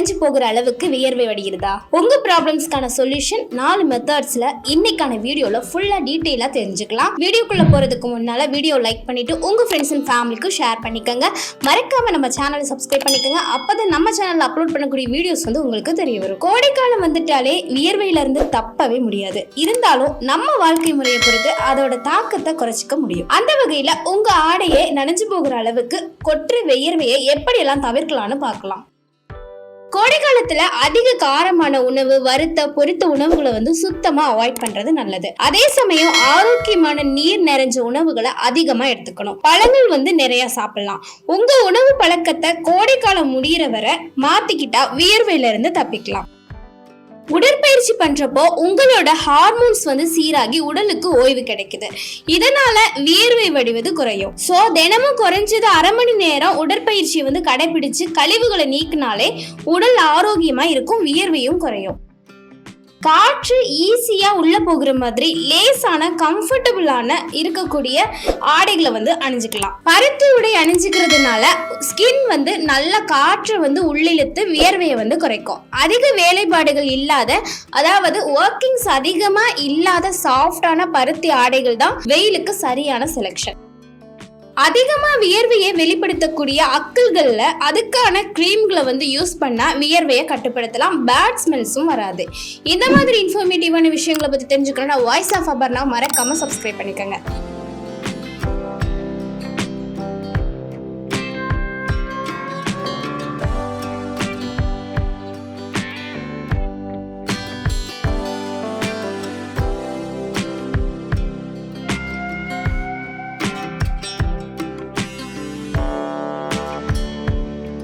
நனைஞ்சு போகிற அளவுக்கு வியர்வை வடிகிறதா? உங்க ப்ராப்ளம்ஸ்க்கான சொல்யூஷன் நாலு மெத்தட்ஸ்ல இன்னைக்கான வீடியோல ஃபுல்லா டீடைலா தெரிஞ்சுக்கலாம். வீடியோக்குள்ள போறதுக்கு முன்னால வீடியோ லைக் பண்ணிட்டு உங்க ஃப்ரெண்ட்ஸ் அண்ட் ஃபேமிலிக்கு ஷேர் பண்ணிக்கோங்க. மறக்காம நம்ம சேனலை சப்ஸ்கிரைப் பண்ணிக்கோங்க. அப்பதான் நம்ம சேனல்ல அப்லோட் பண்ணக்கூடிய வீடியோஸ் வந்து உங்களுக்கு தெரிய வரும் கோடைக்காலம் வந்துட்டாலே வியர்வையில இருந்து தப்பவே முடியாது. இருந்தாலும் நம்ம வாழ்க்கை முறையை பொறுத்து அதோட தாக்கத்தை குறைச்சிக்க முடியும். அந்த வகையில உங்க ஆடையே நனைஞ்சு போகிற அளவுக்கு கொற்று வியர்வையை எப்படியெல்லாம் தவிர்க்கலாம்னு பார்க்கலாம். கோடை காலத்துல அதிக காரமான உணவு வறுத்த பொரித்த உணவுகளை வந்து சுத்தமா அவாய்ட் பண்றது நல்லது. அதே சமயம் ஆரோக்கியமான நீர் நிறைஞ்ச உணவுகளை அதிகமா எடுத்துக்கணும். பழங்கள் வந்து நிறைய சாப்பிடலாம். உங்க உணவு பழக்கத்தை கோடைக்காலம் முடியிற வரை மாத்திக்கிட்டா வியர்வையில இருந்து தப்பிக்கலாம். உடற்பயிற்சி பண்றப்போ உங்களோட ஹார்மோன்ஸ் வந்து சீராகி உடலுக்கு ஓய்வு கிடைக்குது. இதனால வியர்வை வடிவது குறையும். சோ தினமும் குறைஞ்சது அரை மணி நேரம் உடற்பயிற்சியை வந்து கடைபிடிச்சு கழிவுகளை நீக்கினாலே உடல் ஆரோக்கியமா இருக்கும் வியர்வையும் குறையும். காற்று ஈஸியாக உள்ளே போகிற மாதிரி லேசான கம்ஃபர்டபுளான இருக்கக்கூடிய ஆடைகளை வந்து அணிஞ்சுக்கலாம். பருத்தி உடை அணிஞ்சுக்கிறதுனால ஸ்கின் வந்து நல்ல காற்று வந்து உள்ளிழுத்து வியர்வையை வந்து குறைக்கும். அதிக வேலைப்பாடுகள் இல்லாத அதாவது ஒர்க்கிங்ஸ் அதிகமாக இல்லாத சாஃப்டான பருத்தி ஆடைகள் தான் வெயிலுக்கு சரியான செலெக்ஷன் அதிகமாக வியர்வையை வெளிப்படுத்தக்கூடிய அக்கல்களில் அதுக்கான க்ரீம்களை வந்து யூஸ் பண்ணால் வியர்வையை கட்டுப்படுத்தலாம். பேட் ஸ்மெல்ஸும் வராது. இந்த மாதிரி இன்ஃபர்மேட்டிவான விஷயங்களை பற்றி தெரிஞ்சுக்கணும்னா வாய்ஸ் ஆஃப் அபர்னா மறக்காமல் சப்ஸ்கிரைப் பண்ணிக்கோங்க.